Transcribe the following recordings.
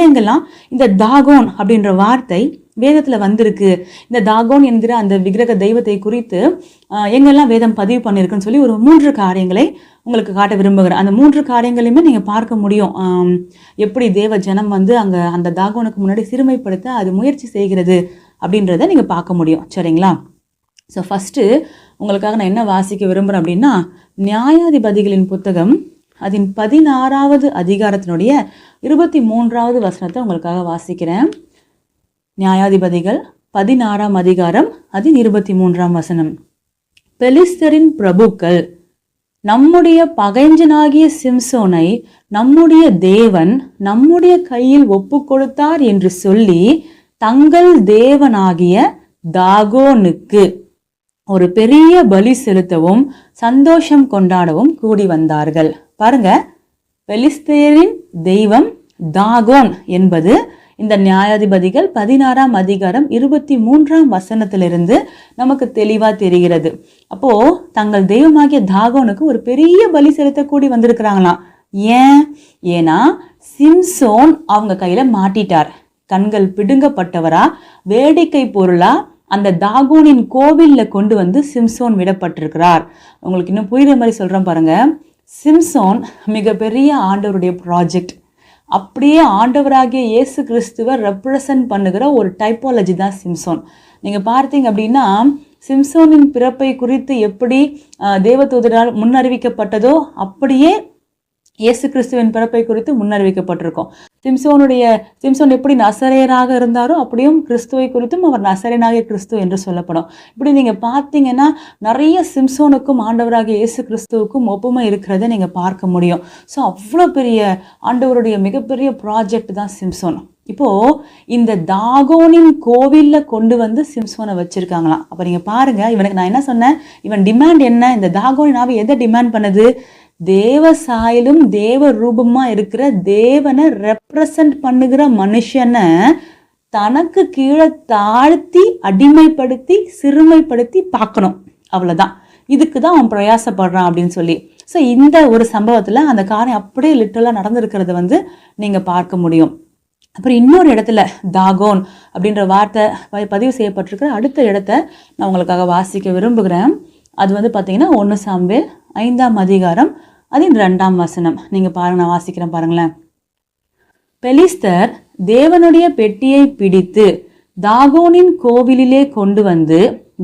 எங்கெங்கெல்லாம் இந்த தாகோன் அப்படின்ற வார்த்தை வேதத்தில் வந்திருக்கு. இந்த தாகோன் என்கிற அந்த விக்கிரக தெய்வத்தை குறித்து எங்கெல்லாம் வேதம் பதிவு பண்ணியிருக்குன்னு சொல்லி ஒரு மூன்று காரியங்களை உங்களுக்கு காட்ட விரும்புகிறேன். அந்த மூன்று காரியங்களையுமே நீங்கள் பார்க்க முடியும். எப்படி தேவ ஜனம் வந்து அங்கே அந்த தாகோனுக்கு முன்னாடி சிறுமைப்படுத்த அது முயற்சி செய்கிறது அப்படின்றத நீங்கள் பார்க்க முடியும். சரிங்களா? ஸோ ஃபஸ்ட்டு உங்களுக்காக நான் என்ன வாசிக்க விரும்புகிறேன் அப்படின்னா நியாயாதிபதிகளின் புத்தகம் அதன் பதினாறாவது அதிகாரத்தினுடைய இருபத்தி மூன்றாவது வசனத்தை உங்களுக்காக வாசிக்கிறேன். நியாயாதிபதிகள் பதினாறாம் அதிகாரம் அதன் இருபத்தி மூன்றாம் வசனம். பெலிஸ்தரின் பிரபுக்கள் நம்முடைய பகைஞ்சனாகிய சிம்சோனை நம்முடைய தேவன் நம்முடைய கையில் ஒப்பு கொடுத்தார் என்று சொல்லி தங்கள் தேவனாகிய தாகோனுக்கு ஒரு பெரிய பலி செலுத்தவும் சந்தோஷம் கொண்டாடவும் கூடி வந்தார்கள். பாருங்க. பெலிஸ்தேரின் தெய்வம் தாகோன் என்பது இந்த நியாயாதிபதிகள் பதினாறாம் அதிகாரம் இருபத்தி மூன்றாம் வசனத்திலிருந்து நமக்கு தெளிவா தெரிகிறது. அப்போ தங்கள் தெய்வமாகிய தாகோனுக்கு ஒரு பெரிய பலி செலுத்த கூடி வந்திருக்கிறாங்களாம். ஏன்? ஏன்னா சிம்சோன் அவங்க கையில மாட்டிட்டார். கண்கள் பிடுங்கப்பட்டவரா வேடிக்கை பொருளா அந்த தாகோனின் கோவிலில் கொண்டு வந்து சிம்சோன் விடப்பட்டிருக்கிறார். உங்களுக்கு இன்னும் புரியுற மாதிரி சொல்கிறேன் பாருங்கள் சிம்சோன் மிகப்பெரிய ஆண்டவருடைய ப்ராஜெக்ட் அப்படியே ஆண்டவராகிய இயேசு கிறிஸ்துவை ரெப்ரசன்ட் பண்ணுகிற ஒரு டைப்பாலஜி தான் சிம்சோன். நீங்கள் பார்த்தீங்க அப்படின்னா சிம்சோனின் பிறப்பை குறித்து எப்படி தேவதூதரால் முன்னறிவிக்கப்பட்டதோ அப்படியே இயேசு கிறிஸ்துவின் பிறப்பை குறித்து முன்னறிவிக்கப்பட்டிருக்கும். சிம்சோனுடைய சிம்சோன் எப்படி நசரேயராக இருந்தாரோ அப்படியும் கிறிஸ்துவை குறித்தும் அவர் நசரேனாகிய கிறிஸ்து என்று சொல்லப்படும். இப்படி நீங்கள் பார்த்தீங்கன்னா நிறைய சிம்சோனுக்கும் ஆண்டவராகிய இயேசு கிறிஸ்துவுக்கும் ஒப்புமை இருக்கிறத நீங்கள் பார்க்க முடியும். ஸோ அவ்வளோ பெரிய ஆண்டவருடைய மிகப்பெரிய ப்ராஜெக்ட் தான் சிம்சோன். இப்போது இந்த தாகோனின் கோவிலில் கொண்டு வந்து சிம்சோனை வச்சுருக்காங்களாம். அப்போ நீங்கள் பாருங்க இவனுக்கு நான் என்ன சொன்னேன்? இவன் டிமாண்ட் என்ன? இந்த தாகோனின் ஆவி எதை டிமாண்ட் பண்ணுது? தேவ சாயலும் தேவ ரூபமா இருக்கிற தேவனை ரெப்ரசன்ட் பண்ணுகிற மனுஷனை தனக்கு கீழே தாழ்த்தி அடிமைப்படுத்தி சிறுமைப்படுத்தி பார்க்கணும். அவ்வளோதான் இதுக்கு தான் அவன் பிரயாசப்படுறான் அப்படின்னு சொல்லி. ஸோ இந்த ஒரு சம்பவத்தில் அந்த காரியம் அப்படியே லிட்டலாக நடந்திருக்கிறத வந்து நீங்கள் பார்க்க முடியும். அப்புறம் இன்னொரு இடத்துல தாகோன் அப்படின்ற வார்த்தை ப- பதிவு செய்யப்பட்டிருக்கிற அடுத்த இடத்த நான் உங்களுக்காக வாசிக்க விரும்புகிறேன். அது வந்து பார்த்தீங்கன்னா ஒன்று சாம்பேல் ஐந்தாம் அதிகாரம் அதன் ரெண்டாம் வசனம். நீங்கள் பாருங்க நான் வாசிக்கிறேன் பாருங்களேன். பெலிஸ்தர் தேவனுடைய பெட்டியை பிடித்து தாகோனின் கோவிலிலே கொண்டு வந்து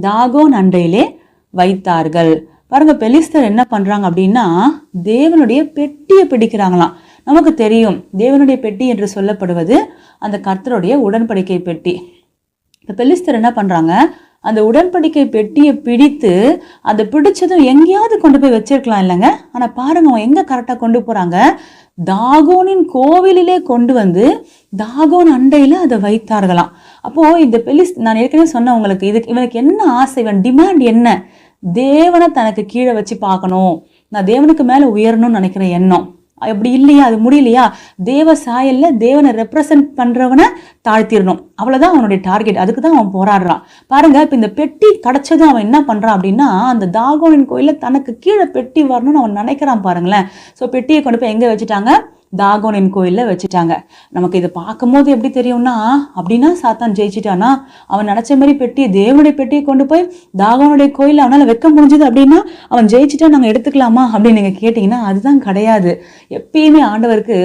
தாகோன் அண்டையிலே வைத்தார்கள். பாருங்க பெலிஸ்தர் என்ன பண்றாங்க அப்படின்னா தேவனுடைய பெட்டியை பிடிக்கிறாங்களாம். நமக்கு தெரியும் தேவனுடைய பெட்டி என்று சொல்லப்படுவது அந்த கர்த்தருடைய உடன்படிக்கை பெட்டி. இப்போ பெலிஸ்தர் என்ன பண்றாங்க அந்த உடன்படிக்கை பெட்டியை பிடித்து அதை பிடிச்சதும் எங்கேயாவது கொண்டு போய் வச்சிருக்கலாம் இல்லைங்க. ஆனா பாருங்க அவங்க எங்க கரெக்டா கொண்டு போறாங்க? தாகோனின் கோவிலிலே கொண்டு வந்து தாகோன் அண்டையில அதை வைத்தார்களாம். அப்போ இந்த பெலிஸ் நான் ஏற்கனவே சொன்னேன் உங்களுக்கு இதுக்கு இவனுக்கு என்ன ஆசை இவன் டிமாண்ட் என்ன? தேவனை தனக்கு கீழே வச்சு பார்க்கணும். நான் தேவனுக்கு மேல உயரணும்னு நினைக்கிற எண்ணம். அப்படி இல்லையா? அது முடியலையா? தேவ சாயல்ல தேவனை ரெப்ரசன்ட் பண்றவனை தாழ்த்திடணும். அவ்வளவுதான் அவனுடைய டார்கெட் அதுக்கு தான் அவன் போராடுறான். பாருங்க இப்ப இந்த பெட்டி கிடைச்சதும் அவன் என்ன பண்றான் அப்படின்னா அந்த தாகோனின் கோயில தனக்கு கீழே பெட்டி வரணும்னு அவன் நினைக்கிறான் பாருங்களேன். ஸோ பெட்டியை கொண்டு போய் எங்க வச்சுட்டாங்க? தாகோனின் கோயில்ல வச்சுட்டாங்க. நமக்கு இதை பார்க்கும்போது எப்படி தெரியும்னா அப்படின்னா சாத்தான் ஜெயிச்சிட்டானா அவன் நினைச்ச மாதிரி பெட்டியை தேவனுடைய பெட்டியை கொண்டு போய் தாகோனுடைய கோயில்ல அவனால வைக்க முடிஞ்சது அப்படின்னா அவன் ஜெயிச்சிட்டா நாங்கள் எடுத்துக்கலாமா அப்படின்னு நீங்க கேட்டீங்கன்னா அதுதான் கிடையாது. எப்பயுமே ஆண்டவருக்கு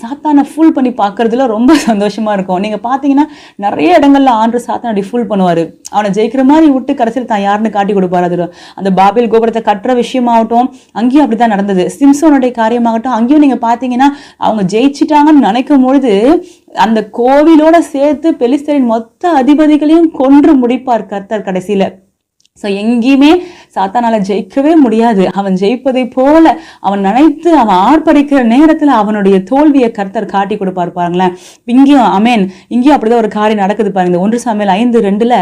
சாத்தானை ஃபுல் பண்ணி பார்க்கறதுல ரொம்ப சந்தோஷமாக இருக்கும். நீங்கள் பார்த்தீங்கன்னா நிறைய இடங்கள்ல ஆண்டு சாத்தான் அப்படி ஃபுல் பண்ணுவார். அவனை ஜெயிக்கிற மாதிரி விட்டு கடைசியில் தான் யாருன்னு காட்டி கொடுப்பார் அது அந்த பாபில் கோபுரத்தை கட்டுற விஷயமாகட்டும் அங்கேயும் அப்படி தான் நடந்தது. சிம்சோனுடைய காரியமாகட்டும் அங்கேயும் நீங்கள் பார்த்தீங்கன்னா அவங்க ஜெயிச்சிட்டாங்கன்னு நினைக்கும் பொழுது அந்த கோவிலோட சேர்த்து பெலிஸ்தரின் மொத்த அதிபதிகளையும் கொன்று முடிப்பார் கர்த்தர் கடைசியில். ஸோ எங்கேயுமே சாத்தானால ஜெயிக்கவே முடியாது. அவன் ஜெயிப்பதை போல அவன் நினைத்து அவன் ஆர்ப்பரிக்கிற நேரத்தில் அவனுடைய தோல்வியை கர்த்தர் காட்டி கொடுப்பார் பாருங்களேன். இங்கேயும் அமேன் இங்கேயும் அப்படிதான் ஒரு காரியம் நடக்குது பாருங்க. இந்த ஒன்று சமையல் ஐந்து ரெண்டுல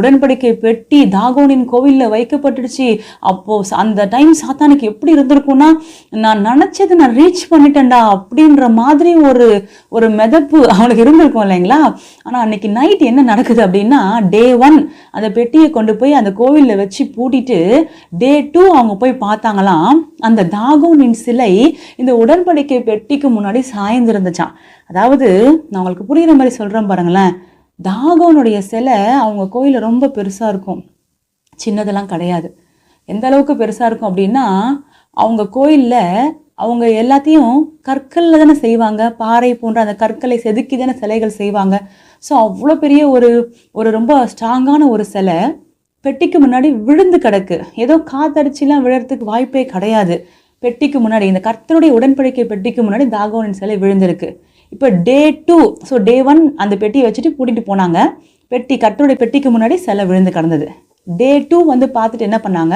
உடன்படிக்கை பெட்டி தாகோனின் கோவில்ல வைக்கப்பட்டுடுச்சு. அப்போ அந்த டைம் சாத்தானுக்கு எப்படி இருந்திருக்கும்னா நான் நினைச்சது நான் ரீச் பண்ணிட்டேன்டா அப்படின்ற மாதிரி ஒரு ஒரு மிதப்பு அவனுக்கு இருந்திருக்கும் இல்லைங்களா? ஆனால் அன்னைக்கு நைட் என்ன நடக்குது அப்படின்னா டே ஒன் அந்த பெட்டியை கொண்டு போய் அந்த கோ கோவிலில் வச்சு பூட்டிட்டு டே டூ அவங்க போய் பார்த்தாங்களாம் அந்த தாகோனின் சிலை இந்த உடன்படிக்கை பெட்டிக்கு முன்னாடி சாய்ந்திருந்துச்சான் அதாவது நான் உங்களுக்கு புரிகிற மாதிரி சொல்கிறேன் பாருங்களேன். தாகோனுடைய சிலை அவங்க கோயிலில் ரொம்ப பெருசாக இருக்கும். சின்னதெல்லாம் கிடையாது. எந்த அளவுக்கு பெருசாக இருக்கும் அப்படின்னா அவங்க கோயிலில் அவங்க எல்லாத்தையும் கற்களில் தானே செய்வாங்க. பாறை போன்ற அந்த கற்களை செதுக்கி தானே சிலைகள் செய்வாங்க. ஸோ அவ்வளோ பெரிய ஒரு ஒரு ரொம்ப ஸ்ட்ராங்கான ஒரு சிலை. பெட்டிக்கு முன்னாடி விழுந்து கிடக்கு. ஏதோ காத்தடிச்சுலாம் விழறதுக்கு வாய்ப்பே கிடையாது. பெட்டிக்கு முன்னாடி இந்த கர்த்தருடைய உடன்படிக்கை பெட்டிக்கு முன்னாடி தாகோனின் சிலை விழுந்திருக்கு. இப்போ day two so day one அந்த பெட்டியை வச்சுட்டு கூட்டிகிட்டு போனாங்க. பெட்டி கர்த்தருடைய பெட்டிக்கு முன்னாடி சிலை விழுந்து கிடந்தது. டே டூ வந்து பார்த்துட்டு என்ன பண்ணாங்க?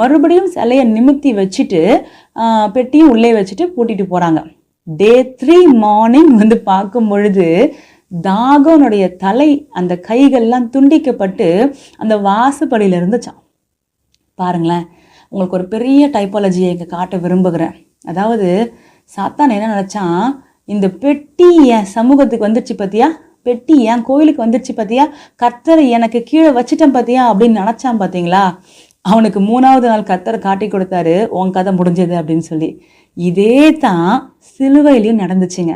மறுபடியும் சிலையை நிமித்தி வச்சுட்டு பெட்டியும் உள்ளே வச்சுட்டு கூட்டிட்டு போகிறாங்க டே த்ரீ மார்னிங் வந்து பார்க்கும் பொழுது தாகோனுடைய தலை அந்த கைகள்லாம் துண்டிக்கப்பட்டு அந்த வாசுபடியில் இருந்துச்சான் பாருங்களேன் உங்களுக்கு ஒரு பெரிய டைப்பாலஜியை இங்கே காட்ட விரும்புகிறேன். அதாவது சாத்தான் என்ன நினச்சான் இந்த பெட்டி என் சமூகத்துக்கு வந்துடுச்சு பார்த்தியா பெட்டி என் கோயிலுக்கு வந்துடுச்சு பார்த்தியா கத்தரை எனக்கு கீழே வச்சிட்டேன் பார்த்தியா அப்படின்னு நினச்சான் பார்த்தீங்களா அவனுக்கு மூணாவது நாள் கத்தரை காட்டி கொடுத்தாரு உன் கதை முடிஞ்சது அப்படின்னு சொல்லி. இதே தான் சிலுவையிலையும் நடந்துச்சுங்க.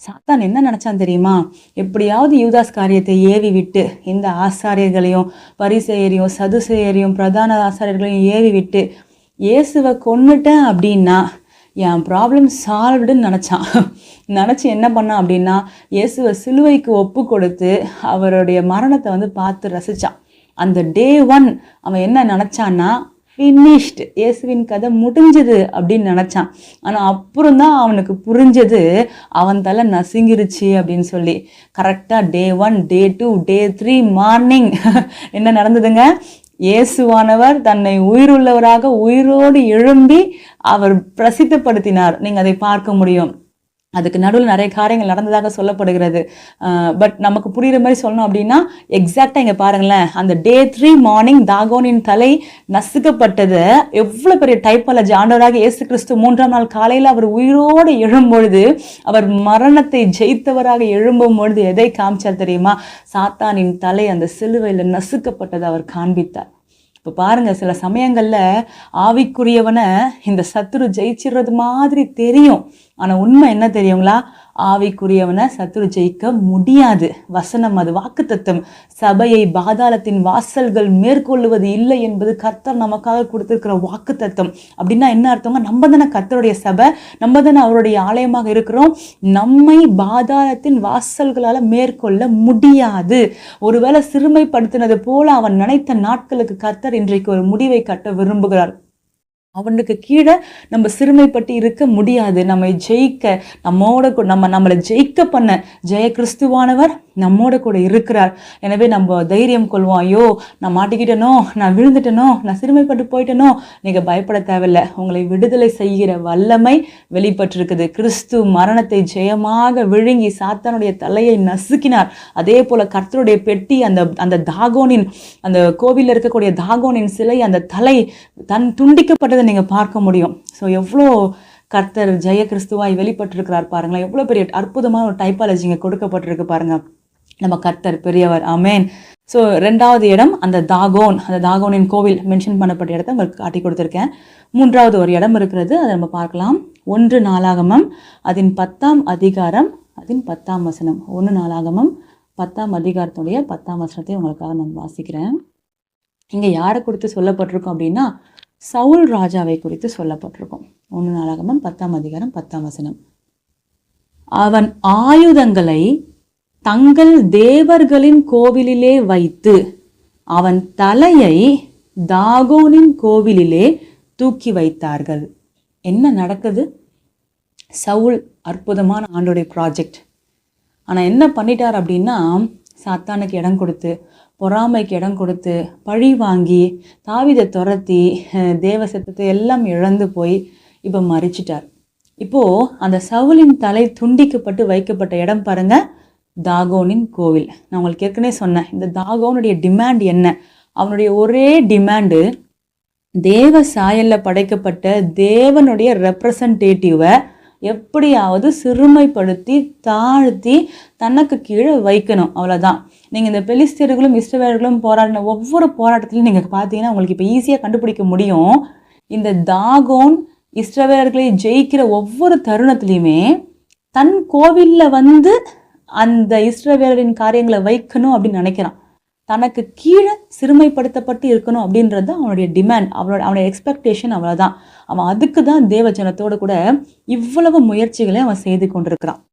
சாத்தான் என்ன நினச்சான் தெரியுமா? எப்படியாவது யூதாஸ் காரியத்தை ஏவி விட்டு இந்த ஆசாரியர்களையும் பரிசெயரையும் சதுசெயரையும் பிரதான ஆசாரியர்களையும் ஏவி விட்டு இயேசுவை கொன்னுட்டேன் அப்படின்னா என் ப்ராப்ளம் சால்வ்டுன்னு நினச்சான். நினச்சி என்ன பண்ணான் அப்படின்னா இயேசுவை சிலுவைக்கு ஒப்பு கொடுத்து அவருடைய மரணத்தை வந்து பார்த்து ரசித்தான் அந்த டே ஒன் அவன் என்ன நினச்சான்னா ஃபினிஷ்டு இயேசுவின் கதை முடிஞ்சது அப்படின்னு நினச்சான். ஆனால் அப்புறம் தான் அவனுக்கு புரிஞ்சது அவன் தலை நசுங்கிருச்சு அப்படின்னு சொல்லி. கரெக்டாக day one day two day three morning என்ன நடந்ததுங்க? இயேசுவானவர் தன்னை உயிருள்ளவராக உயிரோடு எழும்பி அவர் பிரசித்தப்படுத்தினார். நீங்கள் அதை பார்க்க முடியும். அதுக்கு நடுவில் நிறைய காரியங்கள் நடந்ததாக சொல்லப்படுகிறது. பட் நமக்கு புரியுற மாதிரி சொல்லணும் அப்படின்னா எக்ஸாக்டாக இங்கே பாருங்களேன். அந்த டே த்ரீ மார்னிங் தாகோனின் தலை நசுக்கப்பட்டது. எவ்வளோ பெரிய டைப்பாலஜி ஆண்டவராக இயேசு கிறிஸ்து மூன்றாம் நாள் காலையில் அவர் உயிரோடு எழும்பொழுது அவர் மரணத்தை ஜெயித்தவராக எழும்பும் பொழுது எதை காமிச்சார் தெரியுமா? சாத்தானின் தலை அந்த சிலுவையில் நசுக்கப்பட்டதை அவர் காண்பித்தார். இப்போ பாருங்க சில சமயங்களில் ஆவிக்குரியவனை இந்த சத்துரு ஜெயிச்சிடுறது மாதிரி தெரியும். ஆனால் உண்மை என்ன தெரியுங்களா? ஆவிக்குரியவனை சத்துரு ஜெயிக்க முடியாது. வசனம் அது. வாக்குத்தத்தம். சபையை பாதாளத்தின் வாசல்கள் மேற்கொள்ளுவது இல்லை என்பது கர்த்தர் நமக்காக கொடுத்திருக்கிற வாக்குத்தத்தம். அப்படின்னா என்ன அர்த்தங்க நம்ம தானே கர்த்தருடைய சபை நம்ம தானே அவருடைய ஆலயமாக இருக்கிறோம். நம்மை பாதாளத்தின் வாசல்களால் மேற்கொள்ள முடியாது. ஒருவேளை சிறுமைப்படுத்தினது போல அவன் நினைத்த நாட்களுக்கு கர்த்தர் இன்றைக்கு ஒரு முடிவை கட்ட விரும்புகிறார். அவனுக்கு கீழே நம்ம சிறுமைப்பட்டு இருக்க முடியாது. நம்மை ஜெயிக்க நம்மோட நம்ம நம்மளை ஜெயிக்க பண்ண ஜெய கிறிஸ்துவானவர் நம்மோட கூட இருக்கிறார். எனவே நம்ம தைரியம் கொள்வோம் ஐயோ நான் மாட்டிக்கிட்டேனோ நான் விழுந்துட்டேனோ நான் சிறுமைப்பட்டு போயிட்டேனோ நீங்கள் பயப்பட தேவையில்லை. உங்களை விடுதலை செய்கிற வல்லமை வெளிப்பட்டிருக்குது. கிறிஸ்து மரணத்தை ஜெயமாக விழுங்கி சாத்தானுடைய தலையை நசுக்கினார். அதே போல கர்த்தருடைய பெட்டி அந்த அந்த தாகோனின் அந்த கோவிலில் இருக்கக்கூடிய தாகோனின் சிலை அந்த தலை தன் துண்டிக்கப்பட்டதை நீங்கள் பார்க்க முடியும். ஸோ எவ்வளோ கர்த்தர் ஜெய கிறிஸ்துவாய் வெளிப்பட்டிருக்கிறார் பாருங்களேன். எவ்வளோ பெரிய அற்புதமான ஒரு டைப்பாலஜி இங்கே கொடுக்கப்பட்டிருக்கு பாருங்கள் நம்ம கர்த்தர் பெரியவர். அமேன் ஸோ ரெண்டாவது இடம் அந்த தாகோன். அந்த தாகோனின் கோவில் மென்ஷன் பண்ணப்பட்ட இடத்த உங்களுக்கு காட்டி கொடுத்துருக்கேன். மூன்றாவது ஒரு இடம் இருக்கிறது அதை நம்ம பார்க்கலாம். ஒன்று நாளாகமம் அதன் பத்தாம் அதிகாரம் அதன் பத்தாம் வசனம். ஒன்று நாளாகமம் பத்தாம் அதிகாரத்துடைய பத்தாம் வசனத்தை உங்களுக்காக நான் வாசிக்கிறேன். இங்கே யாரை குறித்து சொல்லப்பட்டிருக்கோம் அப்படின்னா சவுல் ராஜாவை குறித்து சொல்லப்பட்டிருக்கும். ஒன்று நாளாகமம் பத்தாம் அதிகாரம் பத்தாம் வசனம். அவன் ஆயுதங்களை தங்கள் தேவர்களின் கோவிலிலே வைத்து அவன் தலையை தாகோனின் கோவிலிலே தூக்கி வைத்தார்கள். என்ன நடக்குது? சவுல் அற்புதமான ஆண்டோடைய ப்ராஜெக்ட் ஆனால் என்ன பண்ணிட்டார் அப்படின்னா சாத்தானுக்கு இடம் கொடுத்து பொறாமைக்கு இடம் கொடுத்து பழி வாங்கி தாவிதை துரத்தி தேவ சத்தத்தை எல்லாம் இழந்து போய் இப்போ மறிச்சிட்டார். இப்போது அந்த சவுலின் தலை துண்டிக்கப்பட்டு வைக்கப்பட்ட இடம் பாருங்கள் தாகோனின் கோவில். நான் உங்களுக்கு ஏற்கனவே சொன்னேன் இந்த தாகோனுடைய டிமாண்ட் என்ன? அவனுடைய ஒரே டிமாண்டு தேவ சாயலில் படைக்கப்பட்ட தேவனுடைய ரெப்ரசன்டேட்டிவை எப்படியாவது சிறுமைப்படுத்தி தாழ்த்தி தனக்கு கீழே வைக்கணும். அவ்வளோதான் நீங்கள் இந்த பெலிஸ்தீர்களும் இஸ்ரவேலர்களும் போராடின ஒவ்வொரு போராட்டத்திலையும் நீங்கள் பார்த்தீங்கன்னா உங்களுக்கு இப்போ ஈஸியாக கண்டுபிடிக்க முடியும். இந்த தாகோன் இஸ்ரவேலர்களை ஜெயிக்கிற ஒவ்வொரு தருணத்துலையுமே தன் கோவில்ல வந்து அந்த இஸ்ரவேலரின் காரியங்களை வைக்கணும் அப்படின்னு நினைக்கிறான். தனக்கு கீழே சிறுமைப்படுத்தப்பட்டு இருக்கணும் அப்படின்றது தான் அவனுடைய டிமாண்ட் அவனோட அவனுடைய எக்ஸ்பெக்டேஷன் அவ்வளோதான் அவன் அதுக்கு தான் தேவ ஜனத்தோடு கூட இவ்வளவு முயற்சிகளை அவன் செய்து கொண்டிருக்கிறான்.